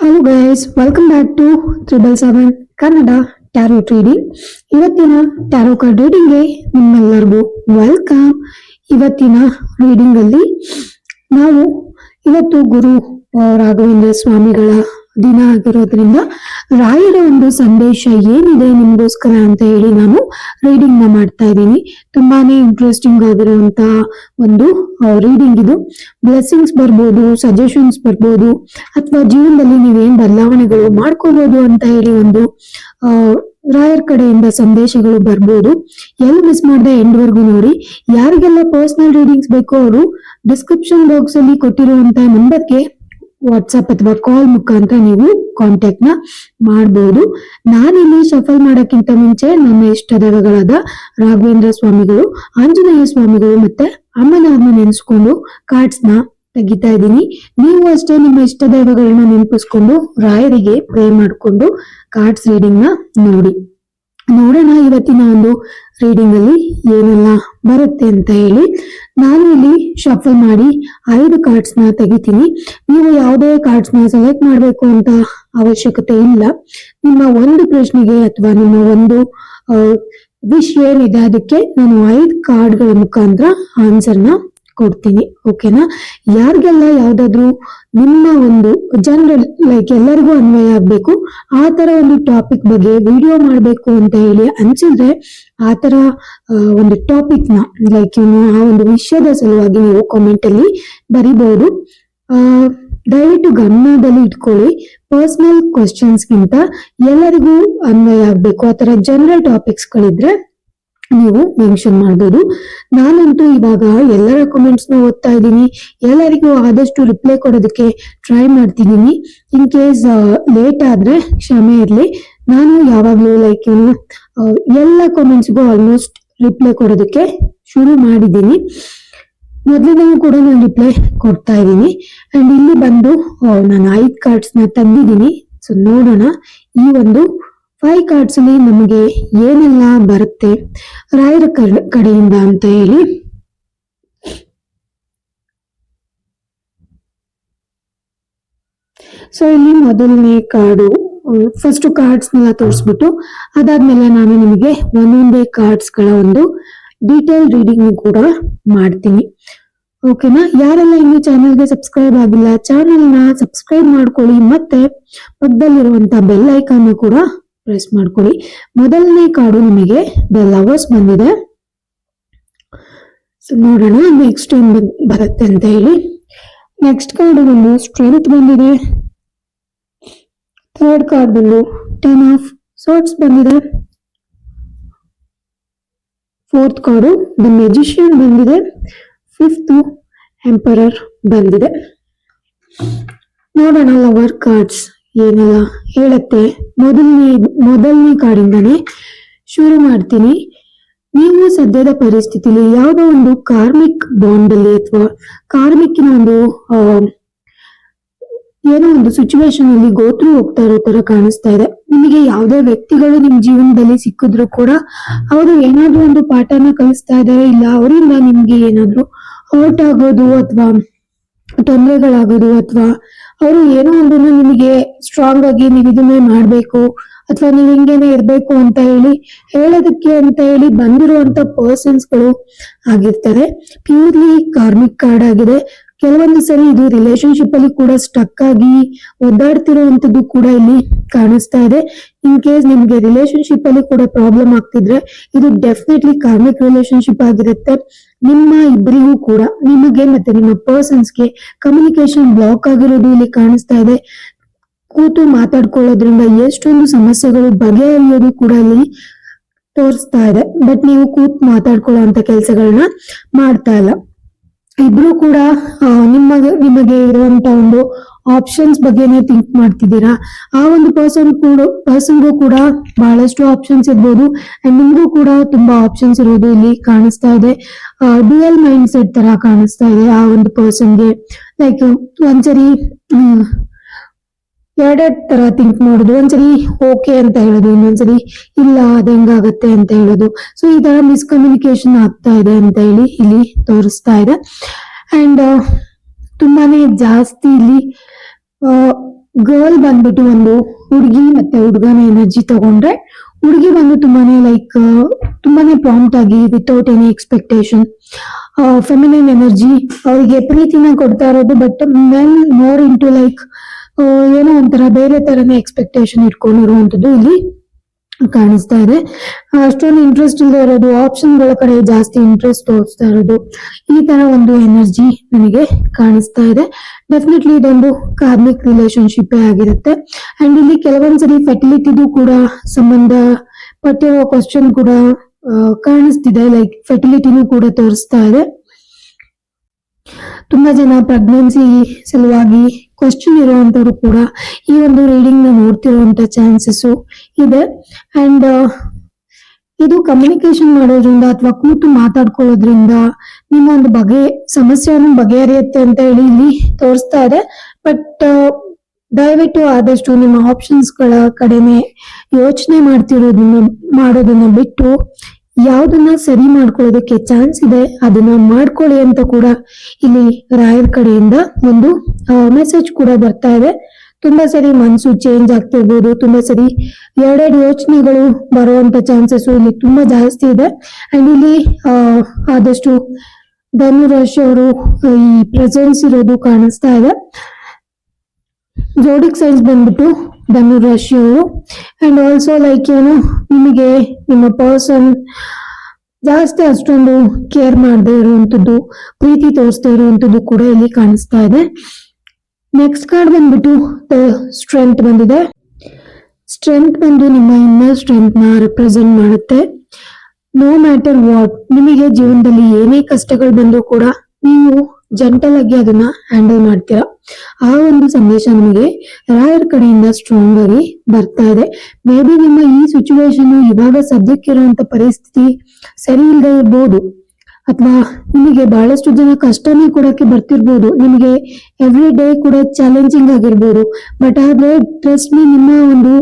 Hello guys welcome back to triple seven Kannada tarot reading ಇವತ್ತಿನ tarot card ರೀಡಿಂಗ್ಗೆ ನಿಮ್ಮೆಲ್ಲರಿಗೂ welcome ಇವತ್ತಿನ reading ಅಲ್ಲಿ ನಾವು ಇವತ್ತು ಗುರು, ರಾಘವೇಂದ್ರ ಸ್ವಾಮಿಗಳ ದಿನ ಆಗಿರೋದ್ರಿಂದ ರಾಯರ ಒಂದು ಸಂದೇಶ ಏನಿದೆ ನಿಮಗೋಸ್ಕರ ಅಂತ ಹೇಳಿ ನಾನು ರೀಡಿಂಗ್ನ ಮಾಡ್ತಾ ಇದ್ದೀನಿ. ತುಂಬಾನೇ ಇಂಟ್ರೆಸ್ಟಿಂಗ್ ಆಗಿರುವಂತ ಒಂದು ರೀಡಿಂಗ್ ಇದು. ಬ್ಲೆಸ್ಸಿಂಗ್ಸ್ ಬರ್ಬೋದು ಸಜೆಷನ್ಸ್ ಬರ್ಬೋದು, ಅಥವಾ ಜೀವನದಲ್ಲಿ ನೀವೇನ್ ಬದಲಾವಣೆಗಳು ಮಾಡ್ಕೋಬಹುದು ಅಂತ ಹೇಳಿ ಒಂದು ರಾಯರ್ ಕಡೆಯಿಂದ ಸಂದೇಶಗಳು ಬರ್ಬೋದು. ಎಲ್ಲಿ ಮಿಸ್ ಮಾಡದೆ ಎಂಡ್ ವರ್ಗು ನೋಡಿ. ಯಾರಿಗೆಲ್ಲ ಪರ್ಸನಲ್ ರೀಡಿಂಗ್ಸ್ ಬೇಕೋ ಅವರು ಡಿಸ್ಕ್ರಿಪ್ಷನ್ ಬಾಕ್ಸ್ ಅಲ್ಲಿ ಕೊಟ್ಟಿರುವಂತಹ ನಂಬರ್ಗೆ ವಾಟ್ಸ್ಆಪ್ ಅಥವಾ ಕಾಲ್ ಮುಖಾಂತರ ನೀವು ಕಾಂಟ್ಯಾಕ್ಟ್ನ ಮಾಡಬಹುದು ನಾನಿಲ್ಲಿ ಶಫಲ್ ಮಾಡೋಕ್ಕಿಂತ ಮುಂಚೆ ನಮ್ಮ ಇಷ್ಟ ದೈವಗಳಾದ ರಾಘವೇಂದ್ರ ಸ್ವಾಮಿಗಳು, ಆಂಜನೇಯ ಸ್ವಾಮಿಗಳು ಮತ್ತೆ ಅಮ್ಮನವ್ರನ್ನ ನೆನೆಸ್ಕೊಂಡು ಕಾರ್ಡ್ಸ್ನ ತೆಗಿತಾ ಇದ್ದೀನಿ. ನೀವು ಅಷ್ಟೇ ನಿಮ್ಮ ಇಷ್ಟ ದೈವಗಳನ್ನ ನೆನಪಿಸ್ಕೊಂಡು ರಾಯರಿಗೆ ಪ್ರೇ ಮಾಡಿಕೊಂಡು ಕಾರ್ಡ್ಸ್ ರೀಡಿಂಗ್ನ ನೋಡಿ. ನೋಡೋಣ ಇವತ್ತಿನ ಒಂದು ರೀಡಿಂಗ್ ಅಲ್ಲಿ ಏನೆಲ್ಲ ಬರುತ್ತೆ ಅಂತ ಹೇಳಿ. ನಾನು ಇಲ್ಲಿ ಶಫಲ್ ಮಾಡಿ ಐದು ಕಾರ್ಡ್ಸ್ನ ತೆಗಿತೀನಿ. ನೀವು ಯಾವುದೇ ಕಾರ್ಡ್ಸ್ನ ಸೆಲೆಕ್ಟ್ ಮಾಡಬೇಕು ಅಂತ ಅವಶ್ಯಕತೆ ಇಲ್ಲ. ನಿಮ್ಮ ಒಂದು ಪ್ರಶ್ನೆಗೆ ಅಥವಾ ನಿಮ್ಮ ಒಂದು ವಿಶ್ ಏನಿದೆ ಅದಕ್ಕೆ ನಾನು ಐದು ಕಾರ್ಡ್ಗಳ ಮುಖಾಂತರ ಆನ್ಸರ್ನ ಕೊಡ್ತೀನಿ ಓಕೆನಾ ಯಾರಿಗೆಲ್ಲ ಯಾವ್ದಾದ್ರು ನಿಮ್ಮ ಒಂದು ಜನರಲ್ ಲೈಕ್ ಎಲ್ಲರಿಗೂ ಅನ್ವಯ ಆಗ್ಬೇಕು, ಆ ತರ ಒಂದು ಟಾಪಿಕ್ ಬಗ್ಗೆ ವಿಡಿಯೋ ಮಾಡಬೇಕು ಅಂತ ಹೇಳಿ ಅನ್ಸಿದ್ರೆ, ಆ ತರ ಒಂದು ಟಾಪಿಕ್ನ ಲೈಕ್ ಇನ್ನು ಆ ಒಂದು ವಿಷಯದ ಸಲುವಾಗಿ ನೀವು ಕಾಮೆಂಟ್ ಅಲ್ಲಿ ಬರಿಬಹುದು ದಯವಿಟ್ಟು ಗಮನದಲ್ಲಿ ಇಟ್ಕೊಳ್ಳಿ ಪರ್ಸನಲ್ ಕ್ವಶನ್ಸ್ಗಿಂತ ಎಲ್ಲರಿಗೂ ಅನ್ವಯ ಆಗಬೇಕು, ಆ ಥರ ಜನರಲ್ ಟಾಪಿಕ್ಸ್ ಗಳಿದ್ರೆ. ನೀವು ಮೆನ್ಷನ್ ಮಾಡ್ಬೋದು. ನಾನಂತೂ ಇವಾಗ ಎಲ್ಲರ ಕಮೆಂಟ್ಸ್ನ ಓದ್ತಾ ಇದ್ದೀನಿ. ಎಲ್ಲರಿಗೂ ಆದಷ್ಟು ರಿಪ್ಲೈ ಕೊಡೋದಕ್ಕೆ ಟ್ರೈ ಮಾಡ್ತಿದ್ದೀನಿ. ಇನ್ ಕೇಸ್ ಲೇಟ್ ಆದ್ರೆ ಕ್ಷಮೆ ಇರಲಿ. ನಾನು ಯಾವಾಗ್ಲೂ ಲೈಕ್ ಎಲ್ಲ ಕಮೆಂಟ್ಸ್ಗೂ ಆಲ್ಮೋಸ್ಟ್ ರಿಪ್ಲೈ ಕೊಡೋದಕ್ಕೆ ಶುರು ಮಾಡಿದ್ದೀನಿ. ಮೊದಲನೇಗೂ ಕೂಡ ನಾನು ರಿಪ್ಲೈ ಕೊಡ್ತಾ ಇದ್ದೀನಿ. ಅಂಡ್ ಇಲ್ಲಿ ಬಂದು ನಾನು ಐದ್ ಕಾರ್ಡ್ಸ್ನ ತಂದಿದ್ದೀನಿ. ಸೊ ನೋಡೋಣ. ಈ ಒಂದು ಫೈವ್ ಕಾರ್ಡ್ಸ್ ಅಲ್ಲಿ ನಮಗೆ ಏನೆಲ್ಲ ಬರುತ್ತೆ? ರಾಯರ ಕಡೆಯಿಂದ ಅಂತ ಹೇಳಿ. ಸೊ ಇಲ್ಲಿ ಮೊದಲನೇ ಕಾರ್ಡು ಫಸ್ಟ್ ಕಾರ್ಡ್ಸ್ ನೆಲ್ಲ ತೋರಿಸ್ಬಿಟ್ಟು, ಅದಾದ್ಮೇಲೆ ನಾನು ನಿಮಗೆ ಒಂದೊಂದೇ ಕಾರ್ಡ್ಸ್ಗಳ ಒಂದು ಡೀಟೇಲ್ ರೀಡಿಂಗ್ ಕೂಡ ಮಾಡ್ತೀನಿ. ಓಕೆನಾ ಯಾರೆಲ್ಲ ಇನ್ನು ಚಾನೆಲ್ಗೆ ಸಬ್ಸ್ಕ್ರೈಬ್ ಆಗಿಲ್ಲ ಚಾನೆಲ್ನ ಸಬ್ಸ್ಕ್ರೈಬ್ ಮಾಡ್ಕೊಳ್ಳಿ. ಮತ್ತೆ ಪಕ್ಕದಲ್ಲಿರುವಂತ ಬೆಲ್ ಐಕಾನ್ ಕೂಡ ಪ್ರೆಸ್ ಮಾಡ್ಕೊಳ್ಳಿ. ಮೊದಲನೇ ಕಾರ್ಡು ನಿಮಗೆ ದ ಲವರ್ಸ್ ಬಂದಿದೆ. ಸೊ ನೋಡೋಣ ನೆಕ್ಸ್ಟ್ ಏನ್ ಬರುತ್ತೆ ಅಂತ ಹೇಳಿ. ನೆಕ್ಸ್ಟ್ ಕಾರ್ಡು ಬಂದು ಸ್ಟ್ರೆಂತ್ ಬಂದಿದೆ. ಥರ್ಡ್ ಕಾರ್ಡ್ ಬಂದು ಟೆನ್ ಆಫ್ ಸೋಟ್ಸ್ ಬಂದಿದೆ. ಫೋರ್ತ್ ಕಾರ್ಡು ದ ಮೆಜಿಷಿಯನ್ ಬಂದಿದೆ. ಫಿಫ್ತ್ ಎಂಪರರ್ ಬಂದಿದೆ. ನೋಡೋಣ ಲವರ್ ಕಾರ್ಡ್ಸ್ ಏನೆಲ್ಲ, ಹೇಳುತ್ತೆ. ಮೊದಲನೇ ಮೊದಲನೇ ಕಾರ್ಡಿಂದನೇ ಶುರು ಮಾಡ್ತೀನಿ. ನೀವು ಸದ್ಯದ ಪರಿಸ್ಥಿತಿಲಿ ಯಾವುದೋ ಒಂದು ಕಾರ್ಮಿಕ್ ಬಾಂಡ್ ಅಲ್ಲಿ ಅಥವಾ ಕಾರ್ಮಿಕ್ಕಿನ ಒಂದು ಏನೋ ಒಂದು ಸಿಚುವೇಶನ್ ಅಲ್ಲಿ ಗೋತ್ರು ಹೋಗ್ತಾ ಇರೋ ತರ ಕಾಣಿಸ್ತಾ ಇದೆ. ನಿಮಗೆ ಯಾವುದೇ ವ್ಯಕ್ತಿಗಳು ನಿಮ್ ಜೀವನದಲ್ಲಿ ಸಿಕ್ಕಿದ್ರು ಕೂಡ ಅವರು ಏನಾದ್ರೂ ಒಂದು ಪಾಠನ ಕಲಿಸ್ತಾ ಇದ್ದಾರೆ, ಇಲ್ಲ ಅವರಿಂದ ನಿಮ್ಗೆ ಏನಾದ್ರೂ ಹರ್ಟ್ ಆಗೋದು ಅಥವಾ ತೊಂದರೆಗಳಾಗೋದು ಅಥವಾ ಅವರು ಏನೋ ಒಂದನ್ನ ನಿಮಗೆ ಸ್ಟ್ರಾಂಗ್ ಆಗಿ ನೀವು ಇದನ್ನೇ ಮಾಡ್ಬೇಕು, ಅಥವಾ ನೀವ್ ಹಿಂಗೇನೆ ಇರ್ಬೇಕು ಅಂತ ಹೇಳಿ, ಹೇಳೋದಕ್ಕೆ ಅಂತ ಹೇಳಿ ಬಂದಿರುವಂತ ಪರ್ಸನ್ಸ್ಗಳು ಆಗಿರ್ತಾರೆ. ಪ್ಯೂರ್ಲಿ ಕಾರ್ಮಿಕ್ ಕಾರ್ಡ್ ಆಗಿದೆ. ಕೆಲವೊಂದು ಸರಿ ಇದು ರಿಲೇಶನ್ಶಿಪ್ ಅಲ್ಲಿ ಕೂಡ ಸ್ಟಕ್ ಆಗಿ ಒದ್ದಾಡ್ತಿರುವಂತದ್ದು ಕೂಡ ಇಲ್ಲಿ ಕಾಣಿಸ್ತಾ ಇದೆ. ಇನ್ ಕೇಸ್ ನಿಮ್ಗೆ ರಿಲೇಶನ್ಶಿಪ್ ಅಲ್ಲಿ ಕೂಡ ಪ್ರಾಬ್ಲಮ್ ಆಗ್ತಿದ್ರೆ, ಇದು ಡೆಫಿನೆಟ್ಲಿ ಕಾರ್ಮಿಕ್ ರಿಲೇಶನ್ಶಿಪ್ ಆಗಿರುತ್ತೆ. ನಿಮ್ಮ ಇಬ್ಬರಿಗೂ ಕೂಡ, ನಿಮಗೆ ಮತ್ತೆ ನಿಮ್ಮ ಪರ್ಸನ್ಸ್ಗೆ ಕಮ್ಯುನಿಕೇಶನ್ ಬ್ಲಾಕ್ ಆಗಿರೋದು ಇಲ್ಲಿ ಕಾಣಿಸ್ತಾ ಇದೆ. ಕೂತು ಮಾತಾಡ್ಕೊಳ್ಳೋದ್ರಿಂದ ಎಷ್ಟೊಂದು ಸಮಸ್ಯೆಗಳು ಬಗೆಹರಿಯೋದು ಕೂಡ ಇಲ್ಲಿ ತೋರಿಸ್ತಾ ಇದೆ. ಬಟ್ ನೀವು ಕೂತ್ ಮಾತಾಡ್ಕೊಳ್ಳೋ ಅಂತ ಕೆಲಸಗಳನ್ನ ಮಾಡ್ತಾ ಇಲ್ಲ. ಇಬ್ರು ಕೂಡ ನಿಮ್ಮ, ನಿಮಗೆ ಇರುವಂತ ಒಂದು ಆಪ್ಷನ್ಸ್ ಬಗ್ಗೆನೇ ಥಿಂಕ್ ಮಾಡ್ತಿದ್ದೀರಾ? ಆ ಒಂದು ಪರ್ಸನ್ ಕೂಡ ಪರ್ಸನ್ಗೂ ಕೂಡ ಬಹಳಷ್ಟು ಆಪ್ಷನ್ಸ್ ಇರ್ಬೋದು. ಅಂಡ್ ನಿಮ್ಗೂ ಕೂಡ ತುಂಬಾ ಆಪ್ಷನ್ಸ್ ಇರೋದು ಇಲ್ಲಿ ಕಾಣಿಸ್ತಾ ಇದೆ. ಡ್ಯುಯಲ್ ಮೈಂಡ್ ಸೆಟ್ ತರ ಕಾಣಿಸ್ತಾ ಇದೆ ಆ ಒಂದು ಪರ್ಸನ್ಗೆ ಲೈಕ್ ಒಂದ್ಸರಿ ಎರಡೆರಡ್ ತರ ಥಿಂಕ್ ಮಾಡೋದು. ಒಂದ್ಸರಿ ಓಕೆ ಅಂತ ಹೇಳೋದು, ಇನ್ನೊಂದ್ಸರಿ ಇಲ್ಲ, ಅದ್ ಹೆಂಗಾಗತ್ತೆ ಅಂತ ಹೇಳೋದು. ಸೊ ಈ ತರ ಮಿಸ್ಕಮ್ಯುನಿಕೇಶನ್ ಆಗ್ತಾ ಇದೆ ಅಂತ ಹೇಳಿ ಇಲ್ಲಿ ತೋರಿಸ್ತಾ ಇದೆ. ಅಂಡ್ ತುಂಬಾನೇ ಜಾಸ್ತಿ ಇಲ್ಲಿ ಗರ್ಲ್ ಬಂದ್ಬಿಟ್ಟು ಒಂದು ಹುಡುಗಿ ಮತ್ತೆ ಹುಡುಗನ ಎನರ್ಜಿ ತಗೊಂಡ್ರೆ, ಹುಡುಗಿ ಬಂದು ತುಂಬಾನೇ ಲೈಕ್ ತುಂಬಾನೇ ಪ್ರಾಂಪ್ಟ್ ಆಗಿ without any expectation feminine energy ಅವರಿಗೆ ಪ್ರೀತಿನ ಕೊಡ್ತಾ ಇರೋದು but men more into like ಏನೋ ಒಂಥರ ಬೇರೆ ತರನೇ ಎಕ್ಸ್ಪೆಕ್ಟೇಷನ್ ಇಟ್ಕೊಂಡಿರುವಂತದ್ದು ಇಲ್ಲಿ ಕಾಣಿಸ್ತಾ ಇದೆ. ಅಷ್ಟೊಂದು ಇಂಟ್ರೆಸ್ಟ್ ಇಲ್ಲದೆ ಇರೋದು ಆಪ್ಷನ್ಗಳ ಕಡೆ ಜಾಸ್ತಿ ಇಂಟ್ರೆಸ್ಟ್ ತೋರಿಸ್ತಾ ಇರೋದು, ಈ ತರ ಒಂದು ಎನರ್ಜಿ ನನಗೆ ಕಾಣಿಸ್ತಾ ಇದೆ. ಡೆಫಿನೆಟ್ಲಿ ಇದೊಂದು ಕಾರ್ಮಿಕ್ ರಿಲೇಶನ್ಶಿಪ್ ಆಗಿರುತ್ತೆ. ಅಂಡ್ ಇಲ್ಲಿ ಕೆಲವೊಂದ್ಸರಿ ಫೆಟಿಲಿಟಿದು ಕೂಡ ಸಂಬಂಧ ಪಟ್ಟಿರುವ ಕ್ವಶನ್ ಕೂಡ ಕಾಣಿಸ್ತಿದೆ. ಲೈಕ್ ಫರ್ಟಿಲಿಟಿನೂ ಕೂಡ ತೋರಿಸ್ತಾ ಇದೆ. ತುಂಬಾ ಜನ ಪ್ರೆಗ್ನೆನ್ಸಿ ಸಲುವಾಗಿ ಕ್ವಶನ್ ಇರುವಂತವ್ರು ಕೂಡ ಈ ಒಂದು ರೀಡಿಂಗ್ನ ನೋಡ್ತಿರುವಂತ ಚಾನ್ಸಸ್ ಇದೆ. ಅಂಡ್ ಇದು ಕಮ್ಯುನಿಕೇಶನ್ ಮಾಡೋದ್ರಿಂದ ಅಥವಾ ಕೂತು ಮಾತಾಡ್ಕೊಳ್ಳೋದ್ರಿಂದ ನಿಮ್ಮ ಒಂದು ಬಗೆ, ಸಮಸ್ಯೆಯನ್ನು ಬಗೆಹರಿಯುತ್ತೆ ಅಂತ ಹೇಳಿ ಇಲ್ಲಿ ತೋರಿಸ್ತಾ ಇದೆ. ಬಟ್ ದಯವಿಟ್ಟು ಆದಷ್ಟು ನಿಮ್ಮ ಆಪ್ಷನ್ಸ್ಗಳ ಕಡೆನೆ ಯೋಚನೆ ಮಾಡ್ತಿರೋದನ್ನ, ಮಾಡೋದನ್ನ ಬಿಟ್ಟು ಯಾವ್ದನ್ನ ಸರಿ ಮಾಡ್ಕೊಳ್ಳೋದಕ್ಕೆ ಚಾನ್ಸ್ ಇದೆ, ಅದನ್ನ ಮಾಡ್ಕೊಳ್ಳಿ ಅಂತ ಕೂಡ ಇಲ್ಲಿ ರಾಯರ್ ಕಡೆಯಿಂದ ಒಂದು ಮೆಸೇಜ್ ಕೂಡ ಬರ್ತಾ ಇದೆ. ತುಂಬಾ ಸರಿ ಮನ್ಸು ಚೇಂಜ್ ಆಗ್ತಿರ್ಬೋದು, ತುಂಬಾ ಸರಿ ಎರಡೆರಡು ಯೋಚನೆಗಳು ಬರುವಂತ ಚಾನ್ಸಸ್ ಇಲ್ಲಿ ತುಂಬಾ ಜಾಸ್ತಿ ಇದೆ. ಅಂಡ್ ಇಲ್ಲಿ ಆದಷ್ಟು ಧನುರಾಶಿ ಅವರು ಈ ಪ್ರೆಸೆನ್ಸ್ ಇರೋದು ಕಾಣಿಸ್ತಾ ಇದೆ. ಜೋಡಿಕ್ ಸೈನ್ಸ್ ಬಂದ್ಬಿಟ್ಟು ಧನುರಾಶಿ ಆ್ಯಂಡ್ ಅಂಡ್ ಆಲ್ಸೋ ಲೈಕ್ ಏನು ನಿಮಗೆ ನಿಮ್ಮ ಪರ್ಸನ್ ಜಾಸ್ತಿ ಅಷ್ಟೊಂದು ಕೇರ್ ಮಾಡದೇ ಇರುವಂಥದ್ದು ಪ್ರೀತಿ ತೋರಿಸ್ತಾ ಇರುವಂಥದ್ದು ಕೂಡ ಇಲ್ಲಿ ಕಾಣಿಸ್ತಾ ಇದೆ. ನೆಕ್ಸ್ಟ್ ಕಾರ್ಡ್ ಬಂದ್ಬಿಟ್ಟು ಸ್ಟ್ರೆಂತ್ ಬಂದಿದೆ. ಸ್ಟ್ರೆಂತ್ ಬಂದು ನಿಮ್ಮ ಇನ್ನರ್ ಸ್ಟ್ರೆಂತ್ನ ರೆಪ್ರೆಸೆಂಟ್ ಮಾಡುತ್ತೆ. ನೋ ಮ್ಯಾಟರ್ ವಾಟ್ ನಿಮಗೆ ಜೀವನದಲ್ಲಿ ಏನೇ ಕಷ್ಟಗಳು ಬಂದರೂ ಕೂಡ ನೀವು ಜಂಟಲ್ ಆಗಿ ಅದನ್ನ ಹ್ಯಾಂಡಲ್ ಮಾಡ್ತೀರಾ? ಆ ಒಂದು ಸಂದೇಶ ನಿಮಗೆ ರಾಯರ್ ಕಡೆಯಿಂದ ಸ್ಟ್ರಾಂಗ್ ಆಗಿ ಬರ್ತಾ ಇದೆ. ಮೇ ಬಿ ನಿಮ್ಮ ಈ ಸಿಚುವೇಶನ್ ಇವಾಗ ಸದ್ಯಕ್ಕಿರುವಂತ ಪರಿಸ್ಥಿತಿ ಸರಿ ಇಲ್ಲದೆ ಇರ್ಬೋದು. ಅಥವಾ ನಿಮಗೆ ಬಹಳಷ್ಟು ಜನ ಕಷ್ಟನೇ ಕೊಡಕ್ಕೆ ಬರ್ತಿರ್ಬೋದು. ನಿಮಗೆ ಎವ್ರಿ ಡೇ ಕೂಡ ಚಾಲೆಂಜಿಂಗ್ ಆಗಿರ್ಬೋದು. ಬಟ್ ಆದ್ರೆ ಟ್ರಸ್ಟ್ ಮೀ ನಿಮ್ಮ ಒಂದು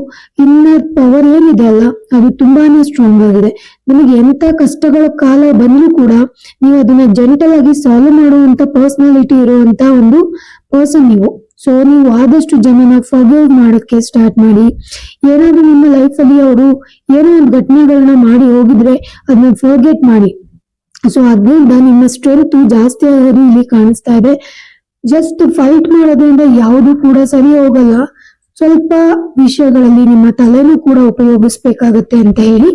ಇನ್ನರ್ ಪವರ್ ಏನಿದೆ ಅಲ್ಲ, ಅದು ತುಂಬಾನೇ ಸ್ಟ್ರಾಂಗ್ ಆಗಿದೆ. ನಿಮಗೆ ಎಂತ ಕಷ್ಟಗಳ ಕಾಲ ಬಂದ್ರೂ ಕೂಡ ನೀವು ಅದನ್ನ ಜೆಂಟಲ್ ಆಗಿ ಸಾಲ್ವ್ ಮಾಡುವಂತ ಪರ್ಸ್ನಾಲಿಟಿ ಇರುವಂತ ಒಂದು ಪರ್ಸನ್ ನೀವು. ಸೊ ನೀವು ಆದಷ್ಟು ಜನನ ಫರ್ಗಿವ್ ಮಾಡೋಕ್ಕೆ ಸ್ಟಾರ್ಟ್ ಮಾಡಿ. ಏನಾದರೂ ನಿಮ್ಮ ಲೈಫಲ್ಲಿ ಅವರು ಏನೋ ಒಂದು ಘಟನೆಗಳನ್ನ ಮಾಡಿ ಹೋಗಿದ್ರೆ, ಅದನ್ನ ಫರ್ಗೆಟ್ ಮಾಡಿ. ಸೊ ಅದರಿಂದ ನಿಮ್ಮ ಸ್ಟ್ರೆಂತ್ ಜಾಸ್ತಿ ಆಗೋದು ಇಲ್ಲಿ ಕಾಣಿಸ್ತಾ ಇದೆ. ಜಸ್ಟ್ ಫೈಟ್ ಮಾಡೋದ್ರಿಂದ ಯಾವುದು ಕೂಡ ಸರಿ ಹೋಗಲ್ಲ. ಸ್ವಲ್ಪ ವಿಷಯಗಳಲ್ಲಿ ನಿಮ್ಮ ತಲೆನೂ ಕೂಡ ಉಪಯೋಗಿಸ್ಬೇಕಾಗತ್ತೆ ಅಂತ ಹೇಳಿ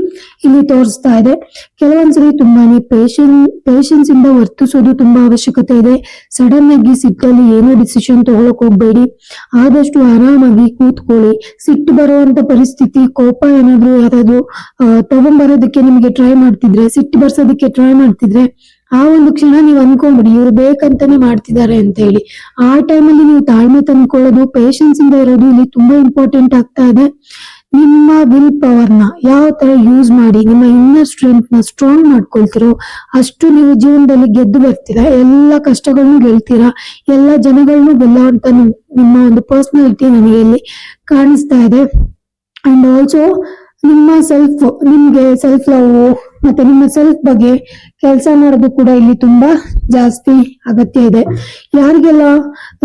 ಇಲ್ಲಿ ತೋರಿಸ್ತಾ ಇದೆ. ಕೆಲವೊಂದ್ಸರಿ ತುಂಬಾನೇ ಪೇಷನ್ ಪೇಷನ್ಸ್ ಇಂದ ವರ್ತಿಸೋದು ತುಂಬಾ ಅವಶ್ಯಕತೆ ಇದೆ. ಸಡನ್ ಆಗಿ ಸಿಟ್ಟಲ್ಲಿ ಏನೋ ಡಿಸಿಷನ್ ತಗೊಳಕ್ ಹೋಗ್ಬೇಡಿ. ಆದಷ್ಟು ಆರಾಮಾಗಿ ಕೂತ್ಕೊಳ್ಳಿ. ಸಿಟ್ಟು ಬರುವಂತ ಪರಿಸ್ಥಿತಿ ಕೋಪ ಏನಾದ್ರು ಯಾರಾದ್ರೂ ಆ, ತಗೊಂಬರೋದಕ್ಕೆ ನಿಮಗೆ ಟ್ರೈ ಮಾಡ್ತಿದ್ರೆ ಸಿಟ್ಟು ಬರ್ಸೋದಕ್ಕೆ ಟ್ರೈ ಮಾಡ್ತಿದ್ರೆ ಆ ಒಂದು ಕ್ಷಣ ನೀವು ಅನ್ಕೊಂಡ್ಬಿಡಿ ಇವ್ರು ಬೇಕಂತಾನೆ ಮಾಡ್ತಿದ್ದಾರೆ ಅಂತ ಹೇಳಿ. ಆ ಟೈಮಲ್ಲಿ ನೀವು ತಾಳ್ಮೆ ತಂದ್ಕೊಳ್ಳೋದು ಪೇಶನ್ಸ್ ಇಂದ ಇರೋದು ಇಲ್ಲಿ ತುಂಬಾ ಇಂಪಾರ್ಟೆಂಟ್ ಆಗ್ತಾ ಇದೆ. ನಿಮ್ಮ ವಿಲ್ ಪವರ್ನ ಯಾವ ತರ ಯೂಸ್ ಮಾಡಿ, ನಿಮ್ಮ ಇನ್ನರ್ ಸ್ಟ್ರೆಂತ್ನ ಸ್ಟ್ರಾಂಗ್ ಮಾಡ್ಕೊಳ್ತಿರೋ ಅಷ್ಟು ನೀವು ಜೀವನದಲ್ಲಿ ಗೆದ್ದು ಬರ್ತೀರಾ? ಎಲ್ಲ ಕಷ್ಟಗಳನ್ನು ಗೆಲ್ತೀರಾ? ಎಲ್ಲ ಜನಗಳನ್ನು ಗೆಲ್ಲುವಂತ ನಿಮ್- ನಿಮ್ಮ ಒಂದು ಪರ್ಸನಾಲಿಟಿ ನನಗೆ ಇಲ್ಲಿ ಕಾಣಿಸ್ತಾ ಇದೆ. ಅಂಡ್ ಆಲ್ಸೋ ನಿಮ್ಮ ಸೆಲ್ಫ್ ನಿಮ್ಗೆ ಸೆಲ್ಫ್ ಲವ್ ಮತ್ತೆ ನಿಮ್ಮ ಸೆಲ್ಫ್ ಬಗ್ಗೆ ಕೆಲಸ ಮಾಡೋದು ಕೂಡ ಇಲ್ಲಿ ತುಂಬಾ ಜಾಸ್ತಿ ಅಗತ್ಯ ಇದೆ. ಯಾರಿಗೆಲ್ಲ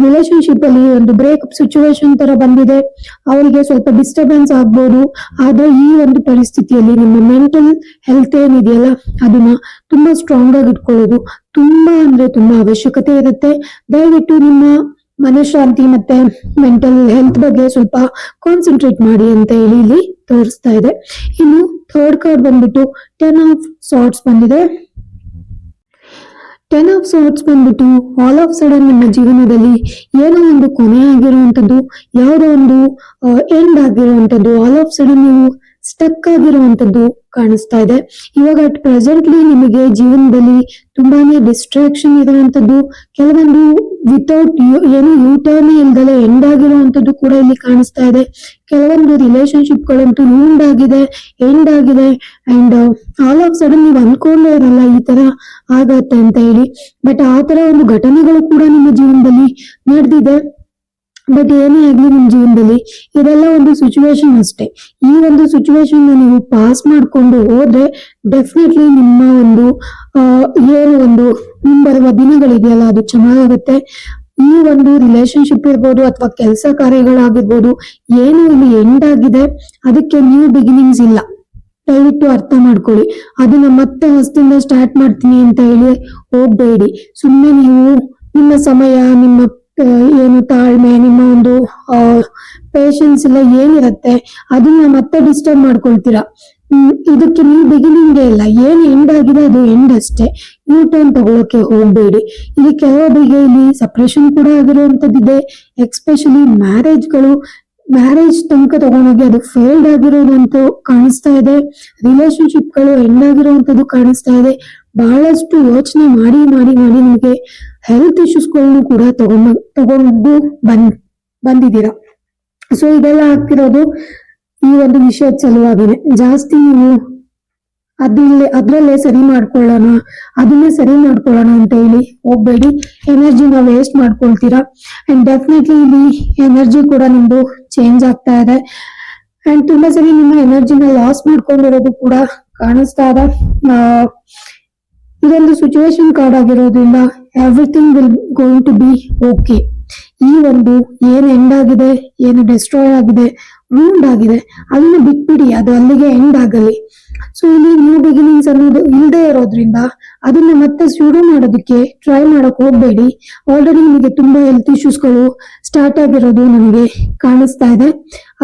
ರಿಲೇಶನ್ಶಿಪ್ ಅಲ್ಲಿ ಒಂದು ಬ್ರೇಕಪ್ ಸಿಚುವೇಶನ್ ತರ ಬಂದಿದೆ, ಅವರಿಗೆ ಸ್ವಲ್ಪ ಡಿಸ್ಟರ್ಬೆನ್ಸ್ ಆಗ್ಬೋದು, ಆದ್ರೆ ಈ ಒಂದು ಪರಿಸ್ಥಿತಿಯಲ್ಲಿ ನಿಮ್ಮ ಮೆಂಟಲ್ ಹೆಲ್ತ್ ಏನಿದೆಯಲ್ಲ, ಅದನ್ನ ತುಂಬಾ ಸ್ಟ್ರಾಂಗ್ ಆಗಿ ಇಟ್ಕೊಳ್ಳೋದು ತುಂಬಾ ಅಂದ್ರೆ ತುಂಬಾ ಅವಶ್ಯಕತೆ ಇರುತ್ತೆ. ದಯವಿಟ್ಟು ನಿಮ್ಮ ಮನಃಶಾಂತಿ ಮತ್ತೆ ಮೆಂಟಲ್ ಹೆಲ್ತ್ ಬಗ್ಗೆ ಸ್ವಲ್ಪ ಕಾನ್ಸಂಟ್ರೇಟ್ ಮಾಡಿ ಅಂತ ಹೇಳಿ ಇಲ್ಲಿ ತೋರಿಸ್ತಾ ಇದೆ. ಇನ್ನು ಥರ್ಡ್ ಕಾರ್ಡ್ ಬಂದ್ಬಿಟ್ಟು ಟೆನ್ ಆಫ್ ಸಾರ್ಟ್ಸ್ ಬಂದಿದೆ. ಟೆನ್ ಆಫ್ ಸಾರ್ಟ್ಸ್ ಬಂದ್ಬಿಟ್ಟು ಆಲ್ ಆಫ್ ಸಡನ್ ನಿಮ್ಮ ಜೀವನದಲ್ಲಿ ಏನೋ ಒಂದು ಕೊನೆ ಆಗಿರುವಂತದ್ದು ಯಾವುದೋ ಒಂದು ಎಂಡ್ ಆಗಿರುವಂಥದ್ದು ಆಲ್ ಆಫ್ ಸಡನ್ ನೀವು ಸ್ಟಕ್ ಆಗಿರುವಂತದ್ದು ಕಾಣಿಸ್ತಾ ಇದೆ. ಇವಾಗ ಅಟ್ ಪ್ರೆಸೆಂಟ್ಲಿ ನಿಮಗೆ ಜೀವನದಲ್ಲಿ ತುಂಬಾನೇ ಡಿಸ್ಟ್ರಾಕ್ಷನ್ ಇರುವಂತದ್ದು, ಕೆಲವೊಂದು ವಿತೌಟ್ ಏನು ಯೂಟರ್ನ್ ಇಲ್ದಲೆ ಎಂಡ್ ಆಗಿರುವಂತದ್ದು ಕೂಡ ಇಲ್ಲಿ ಕಾಣಿಸ್ತಾ ಇದೆ. ಕೆಲವೊಂದು ರಿಲೇಶನ್ಶಿಪ್ ಗಳಂತೂ ರೂಂಡ್ ಆಗಿದೆ ಎಂಡ್ ಆಗಿದೆ ಅಂಡ್ ಆಲ್ ಆಫ್ ಸಡನ್ ನೀವು ಅನ್ಕೊಂಡೇ ಇರಲ್ಲ ಈ ತರ ಆಗತ್ತೆ ಅಂತ ಹೇಳಿ. ಬಟ್ ಆ ತರ ಒಂದು ಘಟನೆಗಳು ಕೂಡ ನಿಮ್ಮ ಜೀವನದಲ್ಲಿ ನಡೆದಿದೆ. ಬಟ್ ಏನೇ ಆಗ್ಲಿ ನಿಮ್ ಜೀವನದಲ್ಲಿ ಇದೆಲ್ಲ ಒಂದು ಸಿಚುವೇಶನ್ ಅಷ್ಟೇ. ಈ ಒಂದು ಸಿಚುವೇಶನ್ ನೀವು ಪಾಸ್ ಮಾಡ್ಕೊಂಡು ಹೋದ್ರೆ ಡೆಫಿನೆಟ್ಲಿ ನಿಮ್ಮ ಒಂದು ಏನು ಒಂದು ಮುಂಬರುವ ದಿನಗಳಿದೆಯಲ್ಲ, ಅದು ಚೆನ್ನಾಗಾಗುತ್ತೆ. ಈ ಒಂದು ರಿಲೇಶನ್ಶಿಪ್ ಇರ್ಬೋದು ಅಥವಾ ಕೆಲಸ ಕಾರ್ಯಗಳಾಗಿರ್ಬೋದು, ಏನು ಇಲ್ಲಿ ಎಂಡ್ ಆಗಿದೆ. ಅದಕ್ಕೆ ನ್ಯೂ ಬಿಗಿನಿಂಗ್ಸ್ ಇಲ್ಲ. ದಯವಿಟ್ಟು ಅರ್ಥ ಮಾಡ್ಕೊಳ್ಳಿ. ಅದನ್ನ ಮತ್ತೆ ಹೊಸದಿಂದ ಸ್ಟಾರ್ಟ್ ಮಾಡ್ತೀನಿ ಅಂತ ಹೇಳಿ ಹೋಗ್ಬೇಡಿ. ಸುಮ್ಮನೆ ನೀವು ನಿಮ್ಮ ಸಮಯ, ನಿಮ್ಮ ಏನು ತಾಳ್ಮೆ, ನಿಮ್ಮ ಒಂದು ಪೇಷನ್ಸ್ ಎಲ್ಲ ಏನಿರತ್ತೆ, ಅದನ್ನ ಮತ್ತೆ ಡಿಸ್ಟರ್ಬ್ ಮಾಡ್ಕೊಳ್ತೀರಾ? ಇದಕ್ಕೆ ನೀವು ಬಿಗಿನಿಂಗೇ ಇಲ್ಲ, ಏನು ಎಂಡ್ ಆಗಿದೆ ಅದು ಎಂಡ್ ಅಷ್ಟೇ. ಯೂ ಟರ್ನ್ ತಗೊಳಕ್ಕೆ ಹೋಗ್ಬೇಡಿ. ಇಲ್ಲಿ ಕೆಲವೊಬ್ಬರಿಗೆ ಇಲ್ಲಿ ಸಪ್ರೇಷನ್ ಕೂಡ ಆಗಿರುವಂತದ್ದಿದೆ ಎಕ್ಸ್ಪೆಷಲಿ ಮ್ಯಾರೇಜ್ಗಳು ಮ್ಯಾರೇಜ್ ತನಕ ತಗೊಂಡೋಗಿ ಅದು ಫೇಲ್ಡ್ ಆಗಿರೋದಂತೂ ಕಾಣಿಸ್ತಾ ಇದೆ. ರಿಲೇಶನ್ಶಿಪ್ಗಳು ಎಂಡ್ ಆಗಿರುವಂತದ್ದು ಕಾಣಿಸ್ತಾ ಇದೆ. ಬಹಳಷ್ಟು ಯೋಚನೆ ಮಾಡಿ ಮಾಡಿ ಮಾಡಿ ನಿಮಗೆ ಹೆಲ್ತ್ ಇಶ್ಯೂಸ್ಗಳನ್ನು ಕೂಡ ತಗೊಂಡು ತಗೊಂಡು ಬಂದ್, ಬಂದಿದ್ದೀರಾ. ಸೊ ಇದೆಲ್ಲ ಆಗ್ತಿರೋದು ಈ ಒಂದು ವಿಷಯದ ಸಲುವಾಗಿನೇ. ಜಾಸ್ತಿ ನೀವು ಅದಿಲ್ಲೇ ಅದರಲ್ಲೇ ಸರಿ ಮಾಡ್ಕೊಳ್ಳೋಣ, ಅದನ್ನೇ ಸರಿ ಮಾಡ್ಕೊಳ್ಳೋಣ ಅಂತ ಹೇಳಿ ಹೋಗ್ಬೇಡಿ. ಎನರ್ಜಿನ ವೇಸ್ಟ್ ಮಾಡ್ಕೊಳ್ತೀರಾ. ಅಂಡ್ ಡೆಫಿನೆಟ್ಲಿ ಇಲ್ಲಿ ಎನರ್ಜಿ ಕೂಡ ನಿಮ್ದು ಚೇಂಜ್ ಆಗ್ತಾ ಇದೆ. ಅಂಡ್ ತುಂಬಾ ಸರಿ ನಿಮ್ಮ ಎನರ್ಜಿನ ಲಾಸ್ ಮಾಡ್ಕೊಂಡಿರೋದು ಕೂಡ ಕಾಣಿಸ್ತಾ ಇದೆ. ಇದೊಂದು ಸಿಚುವೇಶನ್ ಕಾರ್ಡ್ ಆಗಿರೋದ್ರಿಂದ everything will going to be okay ಈ ಒಂದು ಏನು ಎಂಡ್ ಆಗಿದೆ, ಏನು ಡಿಸ್ಟ್ರಾಯ್ ಆಗಿದೆ ವೂಂಡ್ ಆಗಿದೆ, ಅದನ್ನ ಬಿಟ್ಬಿಡಿ, ಅದು ಅಲ್ಲಿಗೆ ಎಂಡ್ ಆಗಲಿ. ಸೊ ಇಲ್ಲಿ ನ್ಯೂ ಬಿಗಿನಿಂಗ್ಸ್ ಅನ್ನೋದು ಇಲ್ಲದೆ ಇರೋದ್ರಿಂದ ಅದನ್ನ ಮತ್ತೆ ಶುರು ಮಾಡೋದಕ್ಕೆ ಟ್ರೈ ಮಾಡಕ್ ಹೋಗ್ಬೇಡಿ. ಆಲ್ರೆಡಿ ನಿಮಗೆ ತುಂಬಾ ಹೆಲ್ತ್ ಇಶ್ಯೂಸ್ಗಳು ಸ್ಟಾರ್ಟ್ ಆಗಿರೋದು ನಮಗೆ ಕಾಣಿಸ್ತಾ ಇದೆ.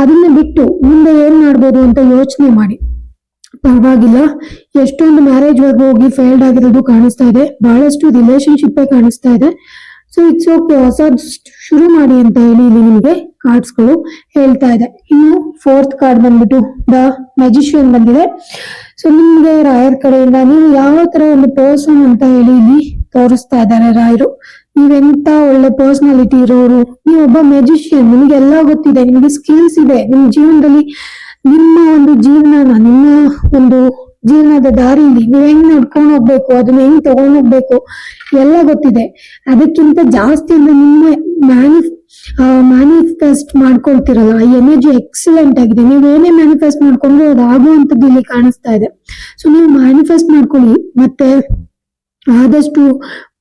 ಅದನ್ನ ಬಿಟ್ಟು ಮುಂದೆ ಏನ್ ಮಾಡ್ಬೋದು ಅಂತ ಯೋಚನೆ ಮಾಡಿ. ಪರವಾಗಿಲ್ಲ. ಎಷ್ಟೊಂದು ಮ್ಯಾರೇಜ್ ವರ್ಗು ಹೋಗಿ ಫೇಲ್ಡ್ ಆಗಿರೋದು ಕಾಣಿಸ್ತಾ ಇದೆ. ಬಹಳಷ್ಟು ರಿಲೇಶನ್ಶಿಪ್ ಕಾಣಿಸ್ತಾ ಇದೆ. ಸೊ ಇಟ್ಸ್ ಓಕೆ ಹೊಸ ಶುರು ಮಾಡಿ ಅಂತ ಹೇಳಿ ಇಲ್ಲಿ ನಿಮಗೆ ಕಾರ್ಡ್ಸ್ಗಳು ಹೇಳ್ತಾ ಇದೆ. ಇನ್ನು ಫೋರ್ತ್ ಕಾರ್ಡ್ ಬಂದ್ಬಿಟ್ಟು ದ ಮೆಜಿಷಿಯನ್ ಬಂದಿದೆ. ಸೊ ನಿಮ್ಗೆ ರಾಯರ್ ಕಡೆಯಿಂದ ನೀವು ಯಾವ ತರ ಒಂದು ಪರ್ಸನ್ ಅಂತ ಹೇಳಿ ಇಲ್ಲಿ ತೋರಿಸ್ತಾ ಇದ್ದಾರೆ ರಾಯರು. ನೀವೆಂತ ಒಳ್ಳೆ ಪರ್ಸನಾಲಿಟಿ ಇರೋರು? ನೀವು ಒಬ್ಬ ಮೆಜಿಷಿಯನ್ ನಿಮ್ಗೆಲ್ಲ ಗೊತ್ತಿದೆ. ನಿಮ್ಗೆ ಸ್ಕಿಲ್ಸ್ ಇದೆ. ನಿಮ್ ಜೀವನದಲ್ಲಿ ನಿಮ್ಮ ಒಂದು ಜೀವನನ ನಿಮ್ಮ ಒಂದು ಜೀವನದ ದಾರಿಲಿ ನೀವ್ ಹೆಂಗ್ ನಡ್ಕೊಂಡು ಹೋಗ್ಬೇಕು, ಅದನ್ನ ಹೆಂಗ್ ತಗೊಂಡ್ ಹೋಗ್ಬೇಕು, ಎಲ್ಲ ಗೊತ್ತಿದೆ. ಅದಕ್ಕಿಂತ ಜಾಸ್ತಿ ಅಂದ್ರೆ ನಿಮ್ಮ ಮ್ಯಾನಿ ಮ್ಯಾನಿಫೆಸ್ಟ್ ಮಾಡ್ಕೊಳ್ತಿರಲ್ಲ, ಈ ಎನರ್ಜಿ ಎಕ್ಸಲೆಂಟ್ ಆಗಿದೆ. ನೀವು ಏನೇ ಮ್ಯಾನಿಫೆಸ್ಟ್ ಮಾಡ್ಕೊಂಡ್ರು ಅದು ಆಗುವಂತದ್ದು ಇಲ್ಲಿ ಕಾಣಿಸ್ತಾ ಇದೆ. ಸೊ ನೀವು ಮ್ಯಾನಿಫೆಸ್ಟ್ ಮಾಡ್ಕೊಳ್ಳಿ, ಮತ್ತೆ ಆದಷ್ಟು